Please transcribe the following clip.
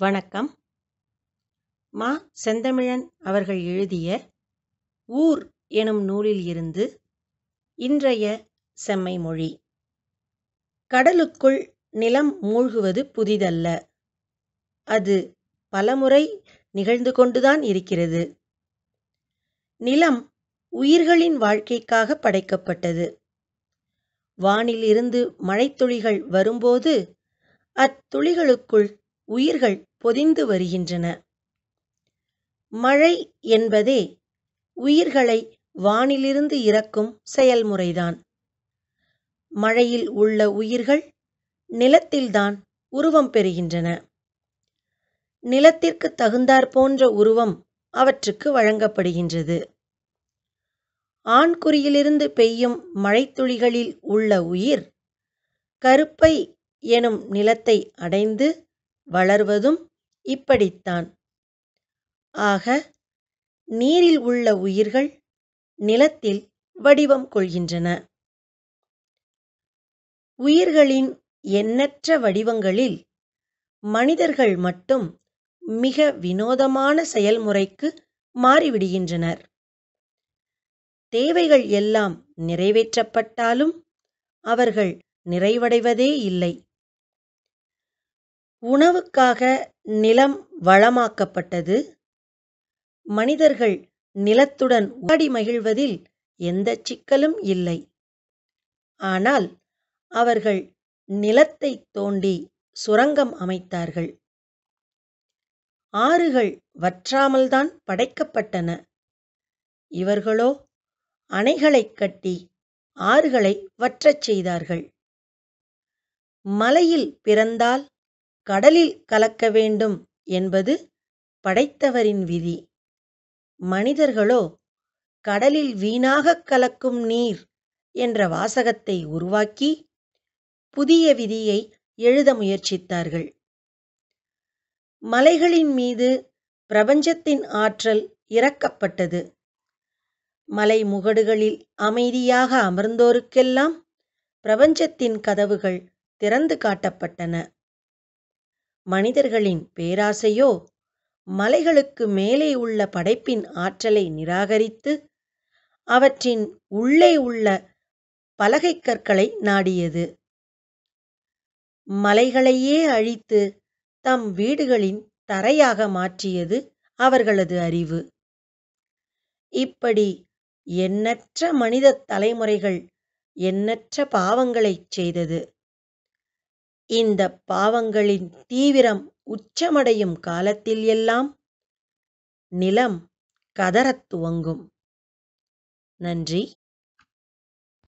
வணக்கம். மா செந்தமிழன் அவர்கள் எழுதிய ஊர் எனும் நூலில் இருந்து இன்றைய செம்மை மொழி. கடலுக்குள் நிலம் மூழ்குவது புதிதல்ல. அது பலமுறை நிகழ்ந்து கொண்டுதான் இருக்கிறது. நிலம் உயிர்களின் வாழ்க்கைக்காக படைக்கப்பட்டது. வானிலிருந்து மழைத்துளிகள் வரும்போது அத்துளிகளுக்குள் உயிர்கள் பொதிந்து வருகின்றன. மழை என்பதே உயிர்களை வானிலிருந்து இறக்கும் செயல்முறைதான். மழையில் உள்ள உயிர்கள் நிலத்தில்தான் உருவம் பெறுகின்றன. நிலத்திற்கு தகுந்தாற்போன்ற உருவம் அவற்றுக்கு வழங்கப்படுகின்றது. ஆண்குறியிலிருந்து பெய்யும் மழைத்துளிகளில் உள்ள உயிர் கருப்பை எனும் நிலத்தை அடைந்து வளர்வதும் இப்படித்தான். ஆக நீரில் உள்ள உயிர்கள் நிலத்தில் வடிவம் கொள்கின்றன. உயிர்களின் எண்ணற்ற வடிவங்களில் மனிதர்கள் மட்டும் மிக வினோதமான செயல்முறைக்கு மாறிவிடுகின்றனர். தேவைகள் எல்லாம் நிறைவேற்றப்பட்டாலும் அவர்கள் நிறைவடைவதே இல்லை. உணவுக்காக நிலம் வளமாக்கப்பட்டது. மனிதர்கள் நிலத்துடன் ஓடி மகிழ்வதில் எந்த சிக்கலும் இல்லை. ஆனால் அவர்கள் நிலத்தை தோண்டி சுரங்கம் அமைத்தார்கள். ஆறுகள் வற்றாமல்தான் படைக்கப்பட்டன. இவர்களோ அணைகளைக் கட்டி ஆறுகளை வற்றச் செய்தார்கள். மலையில் பிறந்தால் கடலில் கலக்க வேண்டும் என்பது படைத்தவரின் விதி. மனிதர்களோ கடலில் வீணாகக் கலக்கும் நீர் என்ற வாசகத்தை உருவாக்கி புதிய விதியை எழுத முயற்சித்தார்கள். மலைகளின் மீது பிரபஞ்சத்தின் ஆற்றல் இறக்கப்பட்டது. மலை முகடுகளில் அமைதியாக அமர்ந்தோருக்கெல்லாம் பிரபஞ்சத்தின் கதவுகள் திறந்து காட்டப்பட்டன. மனிதர்களின் பேராசையோ? மலைகளுக்கு மேலே உள்ள படைப்பின் ஆற்றலை நிராகரித்து அவற்றின் உள்ளே உள்ள பலகை கற்களை நாடியது. மலைகளையே அழித்து தம் வீடுகளின் தரையாக மாற்றியது அவர்களது அறிவு. இப்படி எண்ணற்ற மனித தலைமுறைகள் எண்ணற்ற பாவங்களைச் செய்தது. இந்த பாவங்களின் தீவிரம் உச்சமடையும் காலத்தில் எல்லாம் நிலம் கதறத் துவங்கும். நன்றி.